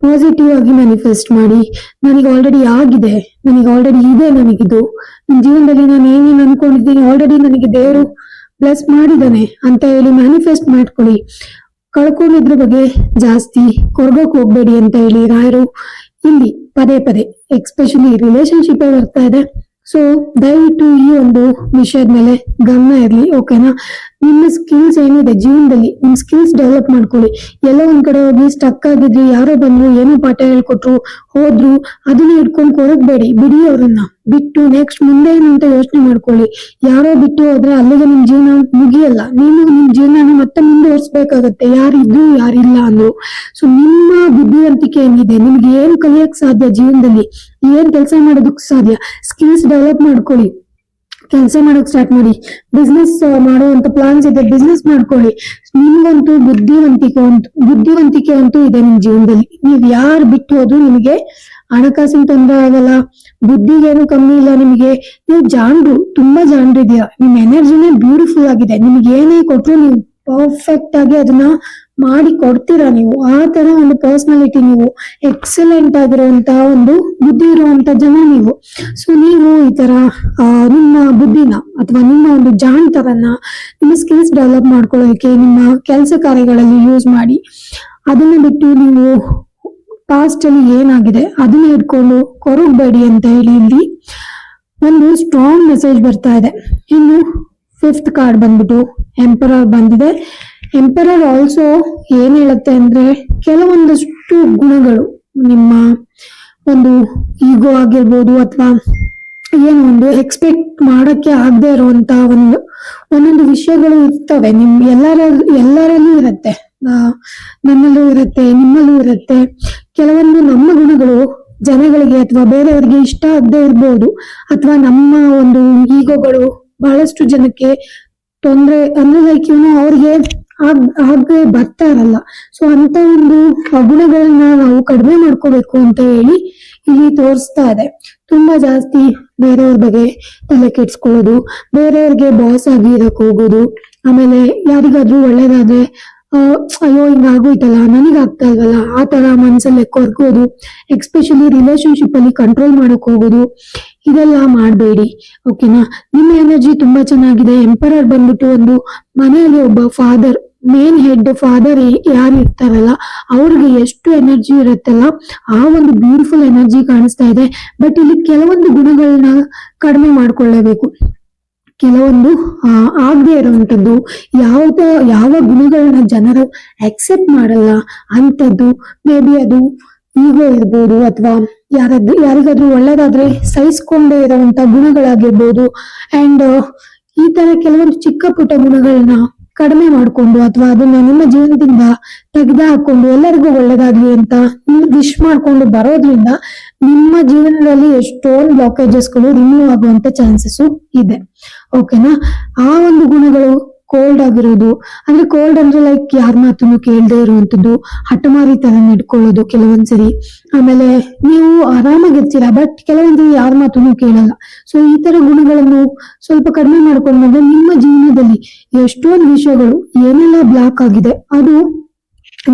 ಪಾಸಿಟಿವ್ ಆಗಿ ಮ್ಯಾನಿಫೆಸ್ಟ್ ಮಾಡಿ. ನನಗೆ ಆಲ್ರೆಡಿ ಆಗಿದೆ. ನನಗೆ ಆಲ್ರೆಡಿ ಇದೆ ನನಗಿದು. ನನ್ನ ಜೀವನದಲ್ಲಿ ನಾನು ಏನೇನು ಅನ್ಕೊಂಡಿದ್ದೀನಿ ಆಲ್ರೆಡಿ ನನಗೆ ದೇವರು ಬ್ಲೆಸ್ ಮಾಡಿದ್ದಾನೆ ಅಂತ ಹೇಳಿ ಮ್ಯಾನಿಫೆಸ್ಟ್ ಮಾಡ್ಕೊಳ್ಳಿ. ಕಳ್ಕೊಂಡಿದ್ರ ಬಗ್ಗೆ ಜಾಸ್ತಿ ಕೊರ್ಗಕ್ ಹೋಗ್ಬೇಡಿ ಅಂತ ಹೇಳಿ ರಾಯರು ಇಲ್ಲಿ ಪದೇ ಪದೇ ಎಕ್ಸ್ಪೆಷಲಿ ರಿಲೇಶನ್ಶಿಪ್ ಬರ್ತಾ ಇದೆ. ಸೊ ದಯವಿಟ್ಟು ಈ ಒಂದು ವಿಷಯದ ಮೇಲೆ ಗಮನ ಇರಲಿ ಓಕೆನಾ ನಿಮ್ಮ ಸ್ಕಿಲ್ಸ್ ಏನಿದೆ ಜೀವನದಲ್ಲಿ ನಿಮ್ ಸ್ಕಿಲ್ಸ್ ಡೆವಲಪ್ ಮಾಡ್ಕೊಳ್ಳಿ. ಎಲ್ಲ ಒಂದ್ ಕಡೆ ಹೋಗಿ ಸ್ಟಕ್ ಆಗಿದ್ರಿ, ಯಾರೋ ಬಂದ್ರು, ಏನೋ ಪಾಠ ಹೇಳ್ಕೊಟ್ರು, ಹೋದ್ರು, ಅದನ್ನ ಇಟ್ಕೊಂಡು ಕೊರಗ್ಬೇಡಿ ಬಿಡಿ ಅವ್ರನ್ನ. ಬಿಟ್ಟು ನೆಕ್ಸ್ಟ್ ಮುಂದೆ ಏನಂತ ಯೋಚನೆ ಮಾಡ್ಕೊಳ್ಳಿ. ಯಾರೋ ಬಿಟ್ಟು ಹೋದ್ರೆ ಅಲ್ಲಿಗೆ ನಿಮ್ ಜೀವನ ಮುಗಿಯಲ್ಲ. ನೀನು ನಿಮ್ ಜೀವನ ಮತ್ತೆ ಮುಂದುವರ್ಸ್ಬೇಕಾಗತ್ತೆ. ಯಾರಿದ್ರು ಯಾರಿಲ್ಲ ಅಂದ್ರು. ಸೊ ನಿಮ್ಮ ಬುದ್ಧಿವಂತಿಕೆ ಏನಿದೆ? ನಿಮ್ಗೆ ಏನ್ ಕಲಿಯಕ್ ಸಾಧ್ಯ ಜೀವನದಲ್ಲಿ? ಏನ್ ಕೆಲಸ ಮಾಡೋದಕ್ ಸಾಧ್ಯ? ಸ್ಕಿಲ್ಸ್ ಡೆವಲಪ್ ಮಾಡ್ಕೊಳ್ಳಿ. ಕೆಲಸ ಮಾಡೋಕ್ ಸ್ಟಾರ್ಟ್ ಮಾಡಿ. ಬಿಸ್ನೆಸ್ ಮಾಡುವಂತ ಪ್ಲಾನ್ಸ್ ಇದೆ. ಬಿಸ್ನೆಸ್ ಮಾಡ್ಕೊಳ್ಳಿ. ನಿಮ್ಗಂತೂ ಬುದ್ಧಿವಂತಿಕೆ ಅಂತೂ ಬುದ್ಧಿವಂತಿಕೆ ಅಂತೂ ಇದೆ ನಿಮ್ ಜೀವನದಲ್ಲಿ. ನೀವ್ ಯಾರು ಬಿಟ್ಟು ಹೋದ್ರು ನಿಮಗೆ ಹಣಕಾಸಿನ ತೊಂದರೆ ಆಗಲ್ಲ. ಬುದ್ಧಿಗೇನು ಕಮ್ಮಿ ಇಲ್ಲ ನಿಮಗೆ. ನೀವು ಜಾಣರು ತುಂಬಾ ಜಾಣ್ರಿದೀರ ನಿಮ್ ಎನರ್ಜಿನೇ ಬ್ಯೂಟಿಫುಲ್ ಆಗಿದೆ. ನಿಮ್ಗೆ ಏನೇ ಕೊಟ್ರು ನೀವು ಪರ್ಫೆಕ್ಟ್ ಆಗಿ ಅದನ್ನ ಮಾಡಿ ಕೊಡ್ತೀರಾ ನೀವು? ಆ ತರ ಒಂದು ಪರ್ಸನಾಲಿಟಿ ನೀವು ಎಕ್ಸಲೆಂಟ್ ಆಗಿರುವಂತ ಒಂದು ಬುದ್ಧಿ ಇರುವಂತ ಜನ ನೀವು. ಸೊ ನೀವು ಈ ತರ ನಿಮ್ಮ ಬುದ್ಧಿನ ಅಥವಾ ನಿಮ್ಮ ಒಂದು ಜಾಣ್ತರನ್ನ ನಿಮ್ಮ ಸ್ಕಿಲ್ಸ್ ಡೆವಲಪ್ ಮಾಡ್ಕೊಳ್ಳೋದಕ್ಕೆ ನಿಮ್ಮ ಕೆಲಸ ಕಾರ್ಯಗಳಲ್ಲಿ ಯೂಸ್ ಮಾಡಿ, ಅದನ್ನ ಬಿಟ್ಟು ನೀವು ಪಾಸ್ಟ್ ಅಲ್ಲಿ ಏನಾಗಿದೆ ಅದನ್ನ ಇಟ್ಕೊಂಡು ಕೊರಗಬೇಡಿ ಅಂತ ಹೇಳಿ ಇಲ್ಲಿ ಒಂದು ಸ್ಟ್ರಾಂಗ್ ಮೆಸೇಜ್ ಬರ್ತಾ ಇದೆ. ಇನ್ನು ಫಿಫ್ತ್ ಕಾರ್ಡ್ ಬಂದ್ಬಿಟ್ಟು ಎಂಪರರ್ ಬಂದಿದೆ. ಎಂಪರರ್ ಆಲ್ಸೋ ಏನ್ ಹೇಳುತ್ತೆ ಅಂದ್ರೆ ಕೆಲವೊಂದಷ್ಟು ಗುಣಗಳು ನಿಮ್ಮ ಒಂದು ಈಗೋ ಆಗಿರ್ಬೋದು ಅಥವಾ ಏನು ಒಂದು ಎಕ್ಸ್ಪೆಕ್ಟ್ ಮಾಡಕ್ಕೆ ಆಗದೆ ಇರುವಂತ ಒಂದು, ಒಂದೊಂದು ವಿಷಯಗಳು ಇರ್ತವೆ. ನಿಮ್ ಎಲ್ಲರ, ಎಲ್ಲರಲ್ಲೂ ಇರುತ್ತೆ. ನನ್ನಲ್ಲೂ ಇರುತ್ತೆ, ನಿಮ್ಮಲ್ಲೂ ಇರುತ್ತೆ. ಕೆಲವೊಂದು ನಮ್ಮ ಗುಣಗಳು ಜನಗಳಿಗೆ ಅಥವಾ ಬೇರೆಯವರಿಗೆ ಇಷ್ಟ ಆಗದೆ ಇರ್ಬೋದು. ಅಥವಾ ನಮ್ಮ ಒಂದು ಈಗೋಗಳು ಬಹಳಷ್ಟು ಜನಕ್ಕೆ ತೊಂದ್ರೆ ಅಂದ್ರೆ ಲೈಕ್ ಇವನು ಅವ್ರಿಗೆ ಆಗ್ ಹಾಗೆ ಬರ್ತಾ ಇರಲ್ಲ. ಸೊ ಅಂತ ಒಂದು ಗುಣಗಳನ್ನ ನಾವು ಕಡಿಮೆ ಮಾಡ್ಕೋಬೇಕು ಅಂತ ಹೇಳಿ ಇಲ್ಲಿ ತೋರಿಸ್ತಾ ಇದೆ. ತುಂಬಾ ಜಾಸ್ತಿ ಬೇರೆಯವ್ರ ಬಗ್ಗೆ ತಲೆ ಕೆಡ್ಸ್ಕೊಳ್ಳೋದು, ಬೇರೆಯವ್ರಿಗೆ ಬಾಸ್ ಆಗಿ ಇರಕ್ ಹೋಗೋದು, ಆಮೇಲೆ ಯಾರಿಗಾದ್ರೂ ಒಳ್ಳೇದಾದ್ರೆ ಅಯ್ಯೋ ಹಿಂಗಾಗೋಯ್ತಲ್ಲ ಆಗ್ತಾ ಇಲ್ವಲ್ಲ ಆ ತರ ಮನ್ಸಲ್ಲೇ ಕೊರ್ಗೋದು ಎಕ್ಸ್ಪೆಷಲಿ ರಿಲೇಶನ್ಶಿಪ್ ಅಲ್ಲಿ ಕಂಟ್ರೋಲ್ ಮಾಡಕ್ ಹೋಗೋದು, ಇದೆಲ್ಲ ಮಾಡಬೇಡಿ ಓಕೆನಾ ನಿಮ್ಮ ಎನರ್ಜಿ ತುಂಬಾ ಚೆನ್ನಾಗಿದೆ. ಎಂಪರರ್ ಬಂದ್ಬಿಟ್ಟು ಒಂದು ಮನೆಯಲ್ಲಿ ಒಬ್ಬ ಫಾದರ್ ಮೇನ್ ಹೆಡ್ ಫಾದರ್ ಯಾರು ಇರ್ತಾರಲ್ಲ, ಅವ್ರಿಗೆ ಎಷ್ಟು ಎನರ್ಜಿ ಇರುತ್ತಲ್ಲ, ಆ ಒಂದು ಬ್ಯೂಟಿಫುಲ್ ಎನರ್ಜಿ ಕಾಣಿಸ್ತಾ ಇದೆ. ಬಟ್ ಇಲ್ಲಿ ಕೆಲವೊಂದು ಗುಣಗಳನ್ನ ಕಡಿಮೆ ಮಾಡ್ಕೊಳ್ಳೇಬೇಕು. ಕೆಲವೊಂದು ಆಗದೇ ಇರುವಂತದ್ದು ಯಾವ್ದ, ಯಾವ ಗುಣಗಳನ್ನ ಜನರು ಅಕ್ಸೆಪ್ಟ್ ಮಾಡಲ್ಲ ಅಂತದ್ದು ಮೇ ಬಿ ಅದು ಈಗೋ ಇರ್ಬೋದು ಅಥವಾ ಯಾರಾದ್ರೂ ಯಾರಿಗಾದ್ರೂ ಒಳ್ಳೇದಾದ್ರೆ ಸಹಿಸ್ಕೊಂಡೇ ಇರುವಂತ ಗುಣಗಳಾಗಿರ್ಬೋದು ಅಂಡ್ ಈ ತರ ಕೆಲವೊಂದು ಚಿಕ್ಕ ಪುಟ್ಟ ಗುಣಗಳನ್ನ ಕಡಿಮೆ ಮಾಡ್ಕೊಂಡು ಅಥವಾ ಅದನ್ನ ನಿಮ್ಮ ಜೀವನದಿಂದ ತೆಗೆದು ಹಾಕೊಂಡು ಎಲ್ಲರಿಗೂ ಒಳ್ಳೇದಾಗ್ಲಿ ಅಂತ ವಿಶ್ ಮಾಡ್ಕೊಂಡು ಬರೋದ್ರಿಂದ ನಿಮ್ಮ ಜೀವನದಲ್ಲಿ ಎಷ್ಟೊಂದು ಬ್ಲಾಕೇಜಸ್ಗಳು ರಿಮೂವ್ ಆಗುವಂತ ಚಾನ್ಸಸ್ ಇದೆ. ಓಕೆನಾ ಆ ಒಂದು ಗುಣಗಳು ಕೋಲ್ಡ್ ಆಗಿರೋದು. ಅಂದ್ರೆ ಕೋಲ್ಡ್ ಅಂದ್ರೆ ಲೈಕ್ ಯಾರ ಮಾತನ್ನು ಕೇಳದೆ ಇರುವಂತದ್ದು ಹಠಮಾರಿ ತರ ನಡ್ಕೊಳ್ಳೋದು ಕೆಲವೊಂದ್ಸರಿ. ಆಮೇಲೆ ನೀವು ಆರಾಮಾಗಿರ್ತೀರಾ ಬಟ್ ಕೆಲವೊಂದು ಯಾರ ಮಾತನ್ನು ಕೇಳಲ್ಲ. ಸೊ ಈ ತರ ಗುಣಗಳನ್ನು ಸ್ವಲ್ಪ ಕಡಿಮೆ ಮಾಡ್ಕೊಂಡು ಬಂದ್ರೆ ನಿಮ್ಮ ಜೀವನದಲ್ಲಿ ಎಷ್ಟೊಂದು ವಿಷಯಗಳು ಏನೆಲ್ಲ ಬ್ಲಾಕ್ ಆಗಿದೆ, ಅದು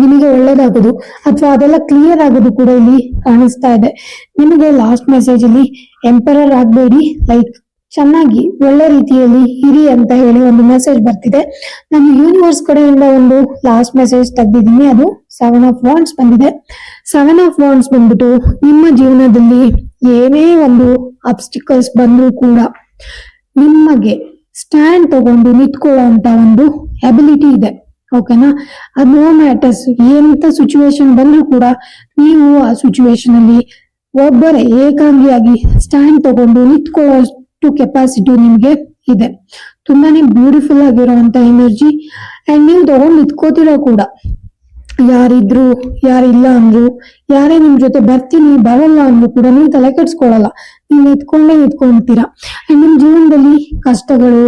ನಿಮಗೆ ಒಳ್ಳೇದಾಗೋದು ಅಥವಾ ಅದೆಲ್ಲ ಕ್ಲಿಯರ್ ಆಗೋದು ಕೂಡ ಇಲ್ಲಿ ಕಾಣಿಸ್ತಾ ಇದೆ. ನಿಮಗೆ ಲಾಸ್ಟ್ ಮೆಸೇಜ್ ಅಲ್ಲಿ ಎಂಪರರ್ ಆಗಬೇಡಿ ಲೈಕ್ ಚೆನ್ನಾಗಿ ಒಳ್ಳೆ ರೀತಿಯಲ್ಲಿ ಹಿರಿ ಅಂತ ಹೇಳಿ ಒಂದು ಮೆಸೇಜ್ ಬರ್ತಿದೆ. ನಾನು ಯೂನಿವರ್ಸ್ ಕಡೆಯಿಂದ ಒಂದು ಲಾಸ್ಟ್ ಮೆಸೇಜ್ ತೆಗ್ದಿದ್ದೀನಿ. ಅದು ಸೆವೆನ್ ಆಫ್ ವಾಂಡ್ಸ್ ಬಂದಿದೆ. ಸೆವೆನ್ ಆಫ್ ವಾಂಡ್ಸ್ ಬಂದ್ಬಿಟ್ಟು ನಿಮ್ಮ ಜೀವನದಲ್ಲಿ ಏನೇ ಒಂದು ಅಬ್ಸ್ಟಿಕಲ್ಸ್ ಬಂದರೂ ಕೂಡ ನಿಮಗೆ ಸ್ಟ್ಯಾಂಡ್ ತಗೊಂಡು ನಿಂತ್ಕೊಳ್ಳೋ ಅಂತ ಒಂದು ಅಬಿಲಿಟಿ ಇದೆ. ಓಕೆನಾ ಅದು ನೋ ಮ್ಯಾಟರ್ಸ್ ಎಂತ ಸಿಚುವೇಶನ್ ಬಂದ್ರೂ ಕೂಡ ನೀವು ಆ ಸಿಚುವೇಶನ್ ಅಲ್ಲಿ ಒಬ್ಬರೇ ಏಕಾಂಗಿಯಾಗಿ ಸ್ಟ್ಯಾಂಡ್ ತಗೊಂಡು ನಿಂತ್ಕೊಳ್ಳೋಷ್ಟು ಕೆಪಾಸಿಟಿ ನಿಮ್ಗೆ ಇದೆ. ತುಂಬಾನೇ ಬ್ಯೂಟಿಫುಲ್ ಆಗಿರುವಂತ ಎನರ್ಜಿ ಅಂಡ್ ನೀವು ತಗೊಂಡು ನಿತ್ಕೋತಿರೋ ಕೂಡ. ಯಾರಿದ್ರು, ಯಾರಿಲ್ಲ ಅಂದ್ರು, ಯಾರೇ ನಿಮ್ ಜೊತೆ ಬರ್ತೀನಿ, ಬರಲ್ಲ ಅಂದ್ರು ಕೂಡ ನೀವು ತಲೆ ಕೆಡ್ಸ್ಕೊಳಲ್ಲ. ನೀವು ನಿಂತ್ಕೊಂಡೇ ನಿತ್ಕೊಂಡ್ತೀರಾ ಅಂಡ್ ನಿಮ್ ಜೀವನದಲ್ಲಿ ಕಷ್ಟಗಳು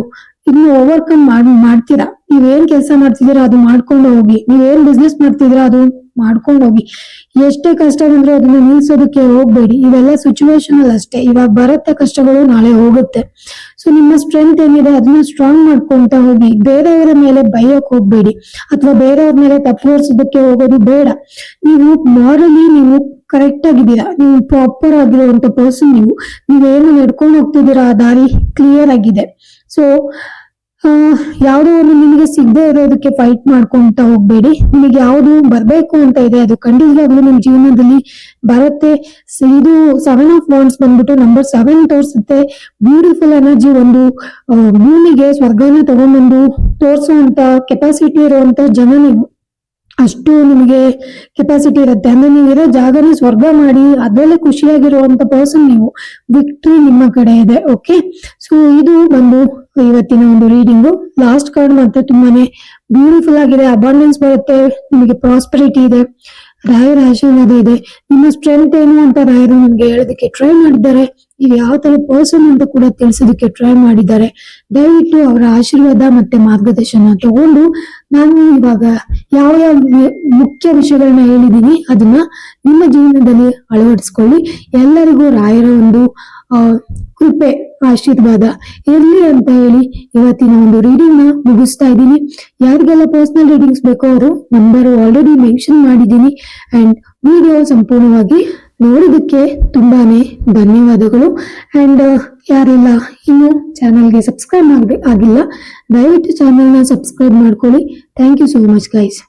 ಇನ್ನು ಓವರ್ಕಮ್ ಮಾಡ್, ಮಾಡ್ತೀರಾ? ನೀವೇನ್ ಕೆಲಸ ಮಾಡ್ತಿದ್ದೀರಾ, ಅದು ಮಾಡ್ಕೊಂಡು ಹೋಗಿ. ನೀವೇನ್ ಬಿಸ್ನೆಸ್ ಮಾಡ್ತಿದ್ದೀರಾ, ಅದು ಮಾಡ್ಕೊಂಡು ಹೋಗಿ. ಎಷ್ಟೇ ಕಷ್ಟ ಬಂದ್ರೆ ಅದನ್ನ ನಿಲ್ಸೋದಕ್ಕೆ ಹೋಗ್ಬೇಡಿ. ಇವೆಲ್ಲ ಸಿಚುವೇಶನ್ ಅಲ್ಲಿ ಅಷ್ಟೇ. ಇವಾಗ ಬರುತ್ತೆ ಕಷ್ಟಗಳು, ನಾಳೆ ಹೋಗುತ್ತೆ. ಸೊ ನಿಮ್ಮ ಸ್ಟ್ರೆಂತ್ ಏನಿದೆ, ಅದನ್ನ ಸ್ಟ್ರಾಂಗ್ ಮಾಡ್ಕೊಂತ ಹೋಗಿ. ಬೇರೆಯವರ ಮೇಲೆ ಬೈಯಕ್ ಹೋಗ್ಬೇಡಿ. ಅಥವಾ ಬೇರೆಯವ್ರ ಮೇಲೆ ತಪ್ಪೋರ್ಸೋದಕ್ಕೆ ಹೋಗೋದು ಬೇಡ. ನೀವು ಮಾರಲಿ ನೀವು ಕರೆಕ್ಟ್ ಆಗಿದ್ದೀರಾ. ನೀವು ಪ್ರಾಪರ್ ಆಗಿರುವಂತ ಪರ್ಸನ್ ನೀವು. ನೀವೇನು ನಡ್ಕೊಂಡು ಹೋಗ್ತಿದ್ದೀರಾ, ಆ ದಾರಿ ಕ್ಲಿಯರ್ ಆಗಿದೆ. ಸೊ ಯಾವುದೋ ಒಂದು ನಿಮಗೆ ಸಿಗದೆ ಇರೋದಕ್ಕೆ ಫೈಟ್ ಮಾಡ್ಕೊಂತ ಹೋಗ್ಬೇಡಿ. ನಿಮಗೆ ಯಾವುದು ಬರಬೇಕು ಅಂತ ಇದೆ, ಅದು ಖಂಡಿತವಾಗ್ಲೂ ನಿಮ್ ಜೀವನದಲ್ಲಿ ಬರುತ್ತೆ. ಇದು ಸೆವೆನ್ ಆಫ್ ವಾಂಡ್ಸ್ ಬಂದ್ಬಿಟ್ಟು ನಂಬರ್ ಸೆವೆನ್ ತೋರಿಸುತ್ತೆ. ಬ್ಯೂಟಿಫುಲ್ ಎನರ್ಜಿ ಒಂದು ಭೂಮಿಗೆ ಸ್ವರ್ಗನ ತಗೊಂಡ್ಬಂದು ತೋರಿಸುವಂತ ಕೆಪಾಸಿಟಿ ಇರುವಂತ ಜನ ನೀವು ಅಷ್ಟು ನಿಮಗೆ ಕೆಪಾಸಿಟಿ ಇರುತ್ತೆ. ಅಂದ್ರೆ ನೀವು ಇರೋ ಜಾಗನ ಸ್ವರ್ಗ ಮಾಡಿ, ಅದರಲ್ಲೇ ಖುಷಿಯಾಗಿರುವಂತ ಪರ್ಸನ್ ನೀವು ವಿಕ್ಟ್ರಿ ನಿಮ್ಮ ಕಡೆ ಇದೆ ಓಕೆ ಸೊ ಇದು ಬಂದು ಇವತ್ತಿನ ಒಂದು ರೀಡಿಂಗು ಲಾಸ್ಟ್ ಕಾರ್ಡ್ ಮತ್ತೆ ತುಂಬಾನೇ ಬ್ಯೂಟಿಫುಲ್ ಆಗಿದೆ. ಅಬಾಂಡೆನ್ಸ್ ಬರುತ್ತೆ, ನಿಮಗೆ ಪ್ರಾಸ್ಪರಿಟಿ ಇದೆ ರಾಯರ ಆಶೀರ್ವಾದ ಇದೆ. ನಿಮ್ಮ ಸ್ಟ್ರೆಂತ್ ಏನು ಅಂತ ರಾಯರು ನಿಮ್ಗೆ ಹೇಳೋದಕ್ಕೆ ಟ್ರೈ ಮಾಡಿದ್ದಾರೆ. ನೀವು ಯಾವ ತರ ಪರ್ಸನ್ ಅಂತ ಕೂಡ ತಿಳಿಸೋದಕ್ಕೆ ಟ್ರೈ ಮಾಡಿದ್ದಾರೆ. ದಯವಿಟ್ಟು ಅವರ ಆಶೀರ್ವಾದ ಮತ್ತೆ ಮಾರ್ಗದರ್ಶನ ತಗೊಂಡು ನಾನು ಇವಾಗ ಯಾವ ಯಾವ ಮುಖ್ಯ ವಿಷಯಗಳನ್ನ ಹೇಳಿದೀನಿ ಅದನ್ನ ನಿಮ್ಮ ಜೀವನದಲ್ಲಿ ಅಳವಡಿಸ್ಕೊಳ್ಳಿ. ಎಲ್ಲರಿಗೂ ರಾಯರ ಒಂದು ಕೃಪೆ, ಆಶೀರ್ವಾದ ಇರಲಿ ಅಂತ ಹೇಳಿ ಇವತ್ತಿನ ಒಂದು ರೀಡಿಂಗ್ನ ಮುಗಿಸ್ತಾ ಇದ್ದೀನಿ. ಯಾರಿಗೆಲ್ಲ ಪರ್ಸನಲ್ ರೀಡಿಂಗ್ಸ್ ಬೇಕೋ ಅವರು ನಂಬರ್ ಆಲ್ರೆಡಿ ಮೆನ್ಷನ್ ಮಾಡಿದ್ದೀನಿ. ಅಂಡ್ ವಿಡಿಯೋ ಸಂಪೂರ್ಣವಾಗಿ ನೋಡೋದಕ್ಕೆ ತುಂಬಾನೇ ಧನ್ಯವಾದಗಳು. ಅಂಡ್ ಯಾರೆಲ್ಲ, ಇನ್ನು ಚಾನಲ್ಗೆ ಸಬ್ಸ್ಕ್ರೈಬ್ ಆಗದೆ ಆಗಿಲ್ಲ, ದಯವಿಟ್ಟು ಚಾನಲ್ನ ಸಬ್ಸ್ಕ್ರೈಬ್ ಮಾಡ್ಕೊಳ್ಳಿ. Thank you so much guys